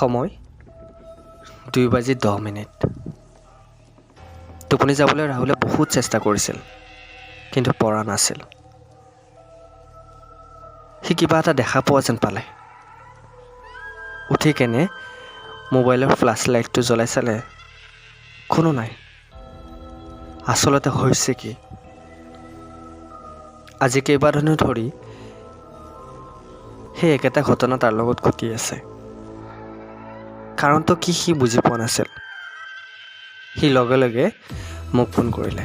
সময় দুই বাজি দহ মিনিট। টোপনি যাবলৈ ৰাহুলে বহুত চেষ্টা কৰিছিল, কিন্তু পৰা নাছিল। সি কিবা এটা দেখা পোৱা যেন পালে। উঠি কেনে মোবাইলৰ ফ্লাছ লাইটটো জ্বলাই চালে, কোনো নাই। আচলতে হৈছে কি? আজি কেইবাদিনো ধৰি সেই একেটা ঘটনা তাৰ লগত ঘটি আছে। কাৰণটো কি সি বুজি পোৱা নাছিল? সি লগে লগে মোক ফোন কৰিলে।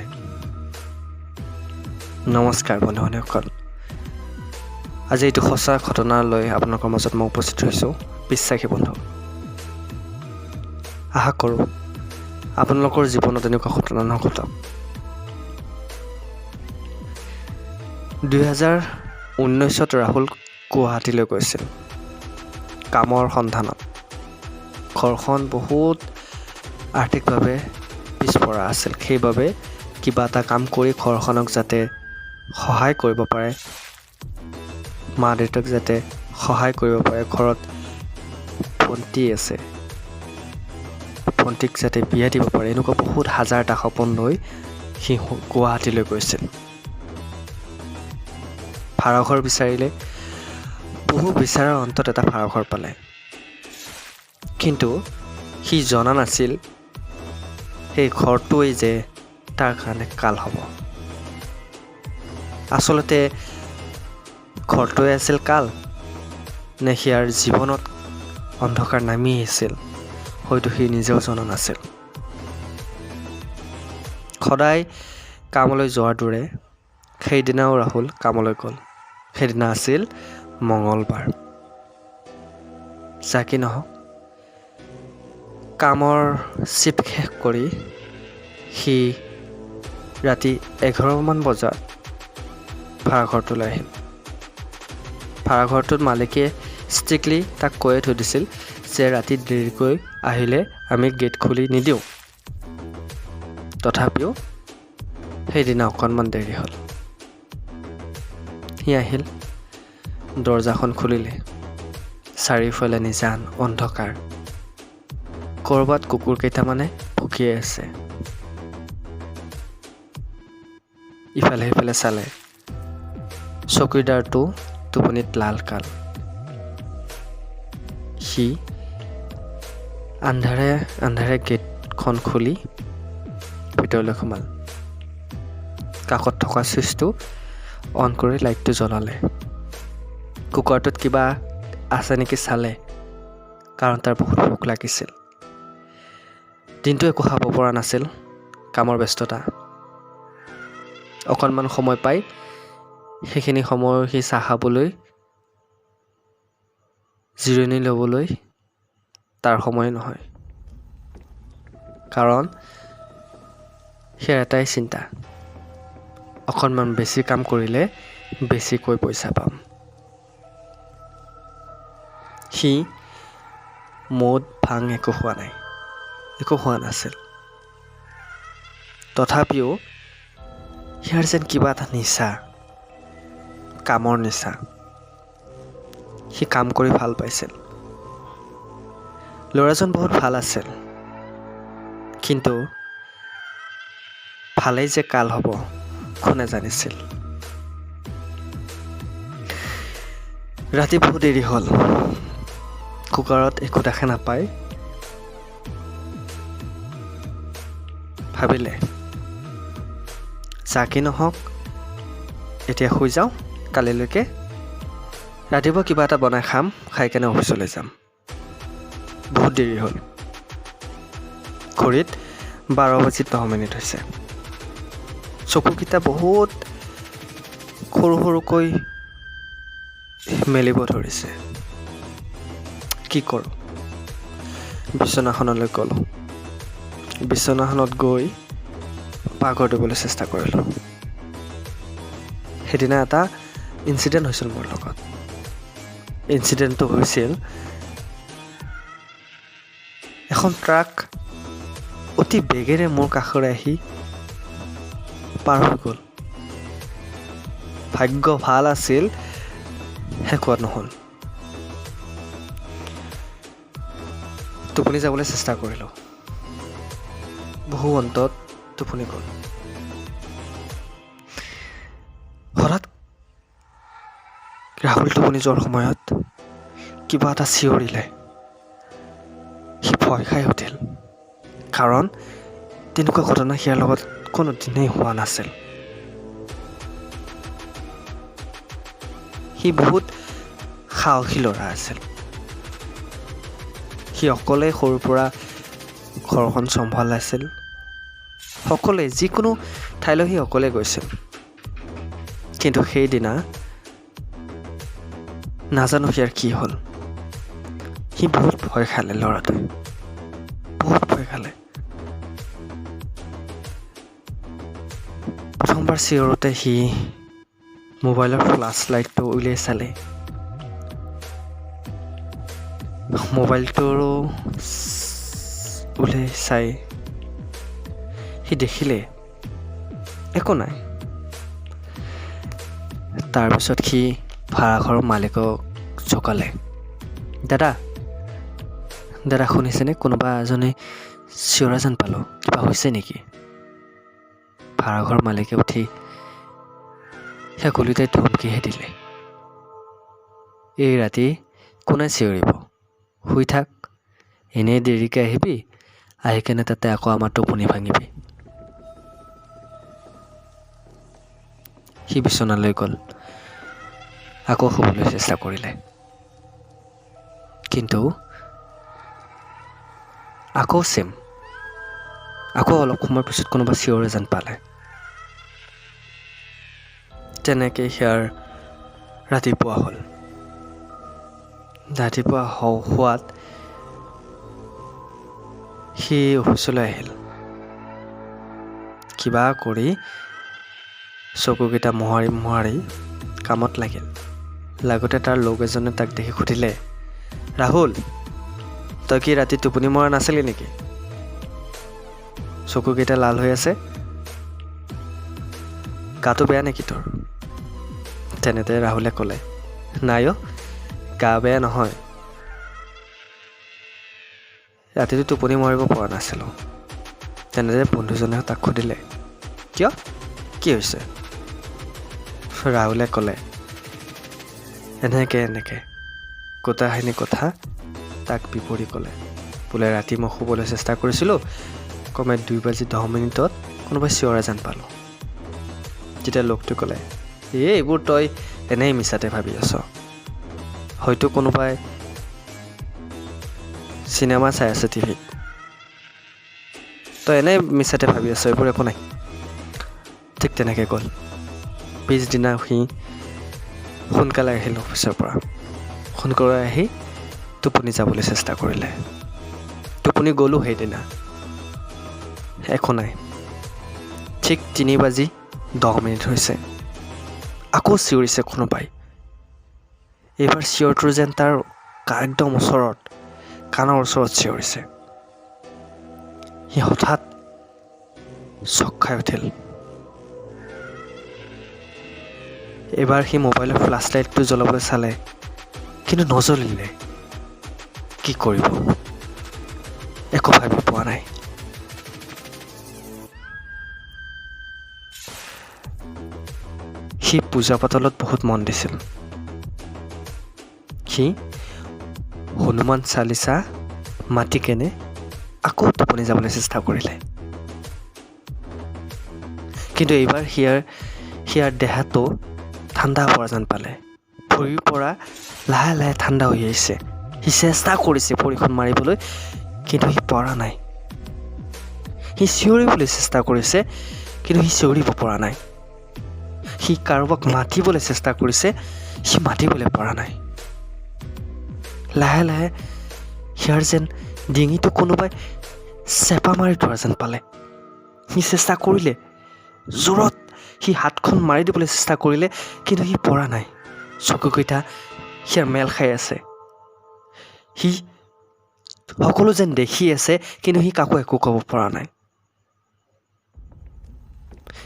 নমস্কাৰ বন্ধু বান্ধৱীসকল। আজি এইটো সঁচা ঘটনা লৈ আপোনালোকৰ মাজত মই উপস্থিত হৈছোঁ। বিশ্বাসী বন্ধু আশা কৰোঁ আপোনালোকৰ জীৱনত এনেকুৱা ঘটনা নঘটক। দুহেজাৰ ঊনৈছত ৰাহুল গুৱাহাটীলৈ গৈছিল। কামৰ সন্ধানত। ঘৰখন বহুত আৰ্থিকভাৱে পিছপৰা আছিল। সেইবাবে কিবা এটা কাম কৰি ঘৰখনক যাতে সহায় কৰিব পাৰে মা দেউতাক যাতে সহায় কৰিব পাৰে ঘৰত ভণ্টি আছে ভণ্টিক যাতে বিয়া দিব পাৰে এনেকুৱা বহুত হাজাৰটা সপোন লৈ সি গুৱাহাটীলৈ গৈছিল। ভাড়াঘৰ বিচাৰিলে বহু বিচাৰৰ অন্তত এটা ভাড়াঘৰ পালে। কিন্তু সি জনা নাছিল সেই ঘৰটোৱেই যে তাৰ কাৰণে কাল হ'ব। আচলতে ঘৰটোৱে আছিল কাল নে সিয়াৰ জীৱনত অন্ধকাৰ নামি আহিছিল হয়তো সি নিজেও জনা নাছিল। সদায় কামলৈ যোৱাৰ দৰে সেইদিনাও ৰাহুল কামলৈ গ'ল। সেইদিনা আছিল মঙলবাৰ যাকি নহওক কামৰ চিপ শেষ কৰি সি ৰাতি এঘাৰমান বজাত ভাড়াঘৰটোলৈ আহিল। ভাড়াঘৰটোত মালিকে ষ্ট্ৰিকলি তাক কৈয়ে থৈ দিছিল যে ৰাতি দেৰিকৈ আহিলে আমি গেট খুলি নিদিওঁ। তথাপিও সেইদিনা অকণমান দেৰি হ'ল। সি আহিল। দৰ্জাখন খুলিলে। চাৰিওফালে নিজান অন্ধকাৰ। ক'ৰবাত কুকুৰ কেইটামানে ভুকিয়াই আছে। ইফালে সিফালে চালে। চকীদাৰটো টোপনিত লাল কাল। সি আন্ধাৰে আন্ধাৰে গেটখন খুলি ভিতৰলৈ সোমাল। কাষত থকা চুইচটো অন কৰি লাইটটো জ্বলালে। কুকাৰটোত কিবা আছে নেকি চালে, কাৰণ তাৰ বহুত ভোক লাগিছিল। দিনটো একো খাব পৰা নাছিল কামৰ ব্যস্ততা। অকণমান সময় পাই সেইখিনি সময় সি চাহ খাবলৈ জিৰণি ল'বলৈ তাৰ সময় নহয়। কাৰণ সেয়া এটাই চিন্তা অকণমান বেছি কাম কৰিলে বেছিকৈ পইচা পাম। সি মদ ভাং একো খোৱা নাই। একো খোৱা নাছিল। তথাপিও সিয়াৰ যেন কিবা এটা নিচা কামৰ নিচা। সি কাম কৰি ভাল পাইছিল। ল'ৰাজন বহুত ভাল আছিল। কিন্তু ভালেই যে কাল হ'ব কোনে জানিছিল ৰাতি বহুত দেৰি হ'ল। কুকাৰত একো দেখা নাপায় ভাবিলে। যাকে নহওক, এতিয়া শুই যাওঁ, কালিলৈকে। ৰাতিপুৱা কিবা এটা বনাই খাম, খাই কেনে অফিচলৈ যাম। বহুত দেৰি হ'ল। ঘড়ীত বাৰ বাজি দহ মিনিট হৈছে। চকুকেইটা বহুত সৰু সৰুকৈ মেলিব ধৰিছে। কি কৰোঁ? বিচনাখনলৈ গ'লোঁ। বিচনাখনত গৈ পাকঘৰ দিবলৈ চেষ্টা কৰিলোঁ। সেইদিনা এটা ইনচিডেণ্ট হৈছিল মোৰ লগত। ইনচিডেণ্টটো হৈছিল এখন ট্ৰাক অতি বেগেৰে মোৰ কাষৰে আহি পাৰ হৈ গ'ল। ভাগ্য ভালো আছিল শেষোৱা নহ'ল। টোপনি যাবলৈ চেষ্টা কৰিলোঁ। বহু অন্তত টোপনি গ'ল। হঠাৎ ৰাহুল টোপনি যোৱাৰ সময়ত কিবা এটা চিঞৰিলে। সি ভয় খাই উঠিল। কাৰণ তেনেকুৱা ঘটনা সিয়াৰ লগত কোনো দিনেই হোৱা নাছিল। সি বহুত সাহসী ল'ৰা আছিল। সি অকলে সৰুৰ পৰা ঘৰখন চম্ভালাইছিল। সকলোৱে যিকোনো ঠাইলৈ সি অকলে গৈছিল কিন্তু সেইদিনা নাজানো সিয়াৰ কি হ'ল। সি বহুত ভয় খালে ল'ৰাটোৱে। বহুত ভয় খালে। প্ৰথমবাৰ চিঞৰোতে সি মোবাইলৰ ফ্লাছ লাইটটো উলিয়াই চালে। মোবাইলটোৰো উলিয়াই চাই সি দেখিলে একো নাই। তাৰপিছত সি ভাড়াঘৰৰ মালিকক জোকালে দাদা দাদা শুনিছেনে? কোনোবা এজনে যেন পালোঁ কিবা হৈছে নেকি? ভাড়াঘৰ মালিকে উঠি সেই কলিতাই ধমকিহে দিলে। এই ৰাতি কোনে চিঞৰিব? শুই থাক এনেই দেৰিকৈ আহিবি আহি কেনে তাতে আকৌ আমাৰ টোপনি ভাঙিবি। সি বিচনালৈ গ'ল। আকৌ শুবলৈ চেষ্টা কৰিলে। কিন্তু আকৌ চেম আকৌ অলপ সময়ৰ পিছত কোনোবা চিঞৰে যেন পালে। তেনেকৈ সেয়াৰ ৰাতিপুৱা হ'ল। ৰাতিপুৱা হোৱাত সি অফিচলৈ আহিল। কিবা কৰি চকুকেইটা মোহাৰি মোহাৰি কামত লাগিল। লাগোতে তাৰ লগ এজনে তাক দেখি সুধিলে, ৰাহুল, তই কি ৰাতি টোপনি মৰা নাছিলি নেকি? চকুকেইটা লাল হৈ আছে। গাটো বেয়া নেকি তোৰ? তেনেতে ৰাহুলে ক'লে, নাই অ' গা বেয়া নহয়। ৰাতিটো টোপনি মৰিব পৰা নাছিলোঁ। তেনেতে বন্ধুজনে তাক সুধিলে, কিয়? কি হৈছে? ৰাহুলে ক'লে, এনেকৈ এনেকৈ। গোটাখিনি কথা তাক বিপৰী ক'লে। বোলে ৰাতি মই শুবলৈ চেষ্টা কৰিছিলোঁ, কমে দুই বাজি দহ মিনিটত কোনোবাই চিঞৰা যেন পালোঁ। তেতিয়া লোকটোৱে ক'লে এই এইবোৰ তই এনেই মিছাতে ভাবি আছ। হয়তো কোনোবাই চিনেমা চাই আছে টিভিত। তই এনেই মিছাতে ভাবি আছ, এইবোৰ একো নাই। ঠিক তেনেকৈ গ'ল। পিছদিনা সি সোনকালে আহিল অফিচৰ পৰা। সোনকালে আহি টোপনি যাবলৈ চেষ্টা কৰিলে। টোপনি গ'লোঁ সেইদিনা। একো নাই। ঠিক তিনি বাজি দহ মিনিট হৈছে। আকৌ চিঞৰিছে কোনোবাই। এইবাৰ চিঞৰটো যেন তাৰ একদম ওচৰত কাণৰ ওচৰত চিঞৰিছে। সি হঠাৎ চক খাই উঠিল। এইবাৰ সি মোবাইলৰ ফ্লাছ লাইটটো জ্বলাবলৈ চালে। কিন্তু নজ্বলিলে। কি কৰিব? একো ভাবি পোৱা নাই। সি পূজা পাতলত বহুত মন দিছিল। সি, হনুমান চালিচা মাতি কেনে আকৌ টোপনি যাবলৈ চেষ্টা কৰিলে। কিন্তু এইবাৰ সিয়াৰ সিয়াৰ দেহাটো ঠাণ্ডা পৰা যেন পালে। ভৰিৰ পৰা লাহে লাহে ঠাণ্ডা হৈ আহিছে। সি চেষ্টা কৰিছে ভৰিখন মাৰিবলৈ, কিন্তু সি পৰা নাই। সি চিঞৰিবলৈ চেষ্টা কৰিছে, কিন্তু সি চিঞৰিব পৰা নাই। সি কাৰোবাক মাতিবলৈ চেষ্টা কৰিছে, সি মাতিবলৈ পৰা নাই। লাহে লাহে সিয়াৰ যেন ডিঙিটো কোনোবাই চেপা মাৰি ধৰা যেন পালে। সি চেষ্টা কৰিলে, জোৰত সি হাতখন মাৰি দিবলৈ চেষ্টা কৰিলে, কিন্তু সি পৰা নাই। চকুকেইটা সিয়াৰ মেল খাই আছে। সি সকলো যেন দেখি আছে, কিন্তু সি কাকো একো ক'ব পৰা নাই।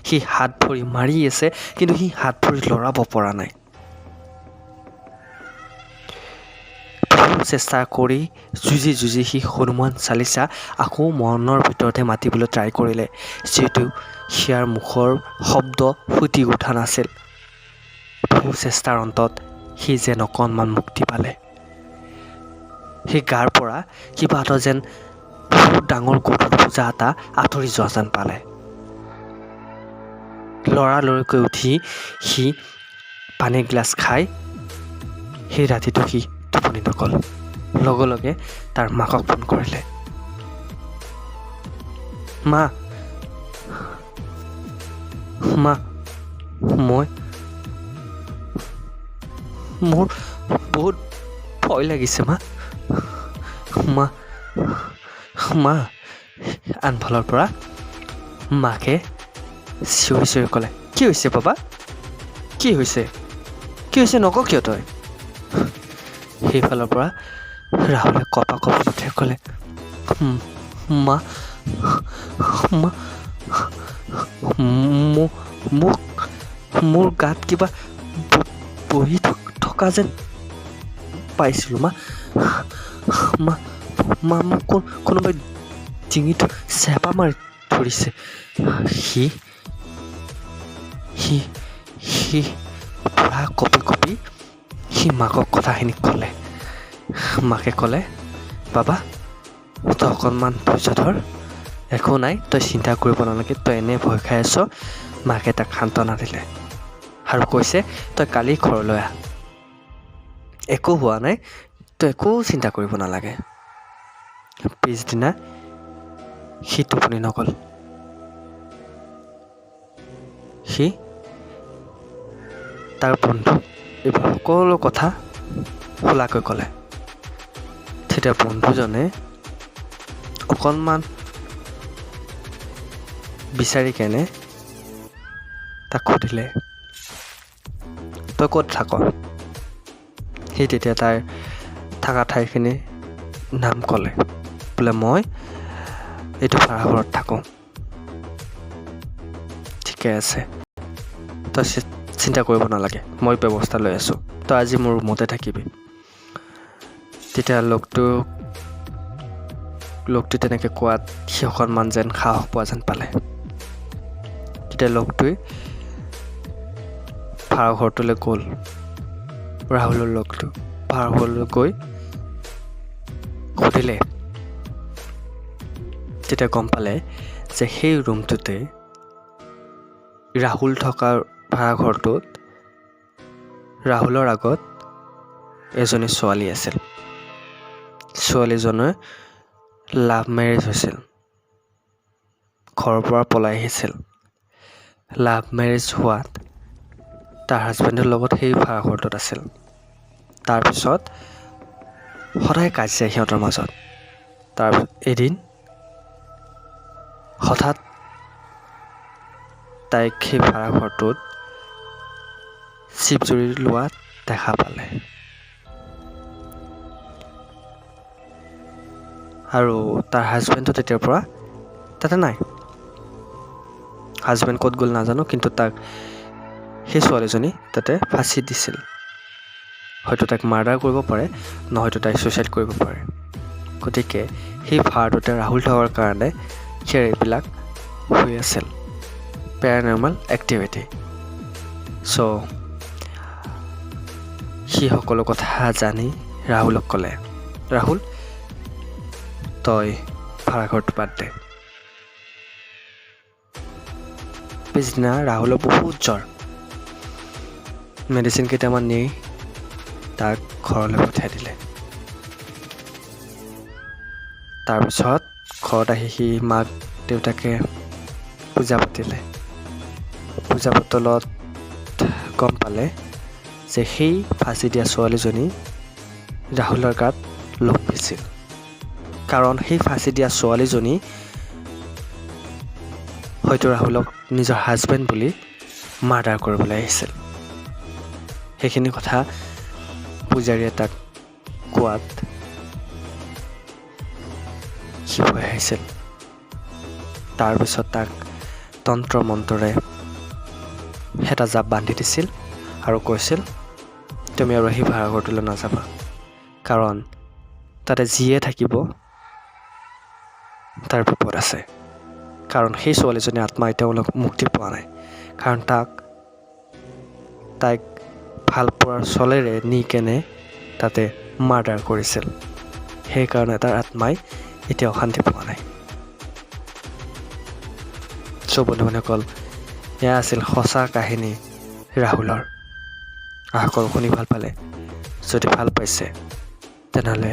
সি হাত ভৰি মাৰি আছে, কিন্তু সি হাত ভৰি লৰাব পৰা নাই। চেষ্টা কৰি যুঁজি যুঁজি সি হনুমান চালিচা আকৌ মনৰ ভিতৰতে মাতিবলৈ ট্ৰাই কৰিলে। যিহেতু সিয়াৰ মুখৰ শব্দ ফুটি উঠা নাছিল। বহু চেষ্টাৰ অন্তত সি যেন অকণমান মুক্তি পালে। সেই গাৰ পৰা কিবা এটা যেন বহুত ডাঙৰ গধুৰ বোজা এটা আঁতৰি যোৱা যেন পালে। লৰালৰিকৈ উঠি সি পানীৰ গিলাচ খাই সেই ৰাতিটো সি টোপনি নগ'ল। লগে লগে তাৰ মাকক ফোন কৰিলে। মা মা, মই, মোৰ বহুত ভয় লাগিছে, মা। মা মা, আনফালৰ পৰা মাকে চিঞৰি চিঞৰি ক'লে, কি হৈছে বাবা? কি হৈছে? কি হৈছে? নক কিয় তই? সেইফালৰ পৰা ৰাহুলে কপা কপি উঠে ক'লে মা মা মোক মোৰ গাত কিবা বহি থকা যেন পাইছিলোঁ, মা মা মা মোক কোন কোনোবাই ডিঙিটো চেপা মাৰি ধৰিছে সি সি সি পুৰা কপি কপি, সি মাকক কথাখিনি ক'লে। মাকে ক'লে, বাবা, তই অকণমান ধৈৰ্য ধৰ, একো নাই, তই চিন্তা কৰিব নালাগে, তই এনেই ভয় খাই আছ মাকে তাক সান্তনা দিলে আৰু কৈছে, তই কালি ঘৰলৈ আহ। একো হোৱা নাই, তই একো চিন্তা কৰিব নালাগে। পিছদিনা সি টোপনি নগ'ল। সি, তাৰ বন্ধুক এইবোৰ সকলো কথা খোলাকৈ ক'লে। তেতিয়া বন্ধুজনে অকণমান বিচাৰি কেনে তাক সুধিলে, তই ক'ত থাক? সি তেতিয়া তাৰ থকা ঠাইখিনি নাম ক'লে, বোলে মই এইটো ভাড়াঘৰত থাকোঁ। ঠিকে আছে। তই চিন্তা কৰিব নালাগে, মই ব্যৱস্থা লৈ আছোঁ। তই আজি মোৰ ৰুমতে থাকিবি। তেতিয়া লগটো লগটো তেনেকৈ কোৱাত সি অকণমান যেন সাহস পোৱা যেন পালে। তেতিয়া লগটোৱে ভাড়াঘৰটোলৈ গ'ল। ৰাহুলৰ লগটো ভাড়াঘৰলৈ গৈ সুধিলে তেতিয়া গম পালে যে সেই ৰুমটোতে ৰাহুল থকা ভাড়াঘৰটোত ৰাহুলৰ আগত এজনী ছোৱালী আছিল। ছোৱালীজনৰ লাভ মেৰেজ হৈছিল। ঘৰৰ পৰা পলাই আহিছিল। লাভ মেৰেজ হোৱাত তাৰ হাজবেণ্ডৰ লগত সেই ভাড়াঘৰটোত আছিল। তাৰপিছত সদায় কাজিয়া সিহঁতৰ মাজত। তাৰ এদিন হঠাৎ তাইক সেই ভাড়াঘৰটোত চিপ জুৰি লোৱা দেখা পালে। আৰু তাৰ হাজবেণ্ডটো তেতিয়াৰ পৰা, তাতে নাই। হাজবেণ্ড ক'ত গ'ল নাজানো, কিন্তু তাক, সেই ছোৱালীজনী তাতে ফাঁচি দিছিল। হয়তো তাইক মাৰ্ডাৰ কৰিব পাৰে, নহয়তো তাইক ছুইচাইড কৰিব পাৰে। গতিকে সেই ভাড়াটোতে ৰাহুল থকাৰ কাৰণে সেয়া এইবিলাক হৈ আছিল। পেৰানৰ্মেল এক্টিভিটি চ' সি সকলো কথা জানি ৰাহুলক ক'লে, ৰাহুল তই ভাড়াঘৰটো বাদ দে। পিছদিনা ৰাহুলৰ বহুত জ্বৰ। মেডিচিন কেইটামান নি তাক ঘৰলৈ পঠিয়াই দিলে। তাৰপিছত ঘৰত আহি সি মাক দেউতাকে পূজা পাতিলে। পূজা পাতলত গম পালে যে সেই ফাঁচি দিয়া ছোৱালীজনী ৰাহুলৰ গাত লম্ভিছিল কাৰণ সেই ফাঁচি দিয়া ছোৱালীজনী হয়তো ৰাহুলক নিজৰ হাজবেণ্ড বুলি মাৰ্ডাৰ কৰিবলৈ আহিছিল। সেইখিনি কথা পূজাৰীয়ে তাক কোৱাত সি ভয় আহিছিল? তাৰপিছত তাক তন্ত্ৰ মন্ত্ৰৰে এটা জাপ বান্ধি দিছিল আৰু কৈছিল তুমি আৰু সেই ভাড়াঘৰটোলৈ নাযাবা। কাৰণ তাতে যিয়ে থাকিব তাৰ বিপদ আছে। কাৰণ সেই ছোৱালীজনীৰ আত্মাই তেওঁলোক মুক্তি পোৱা নাই। কাৰণ তাক তাইক ভাল পোৱাৰ চলেৰে নি কেনে তাতে মাৰ্ডাৰ কৰিছিল। সেইকাৰণে তাৰ আত্মাই এতিয়া অশান্তি পোৱা নাই। চ' বন্ধু বান্ধৱসকল এয়া আছিল সঁচা কাহিনী ৰাহুলৰ। আশা কৰোঁ শুনি ভাল পালে। যদি ভাল পাইছে তেনেহ'লে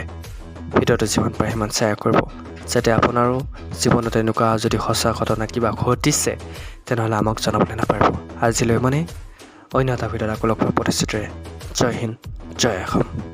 ভিডিঅ'টো যিমান পাৰে সিমান শ্বেয়াৰ কৰিব। যাতে আপোনাৰো জীৱনত এনেকুৱা যদি সঁচা ঘটনা কিবা ঘটিছে তেনেহ'লে আমাক জনাবলৈ নাপাৰিব আজিলৈ ইমানেই অন্য এটা ভিডিঅ'ত আকৌ লগ পোৱাৰ প্ৰতিশ্ৰুতিৰে। জয় হিন্দ জয় অসম।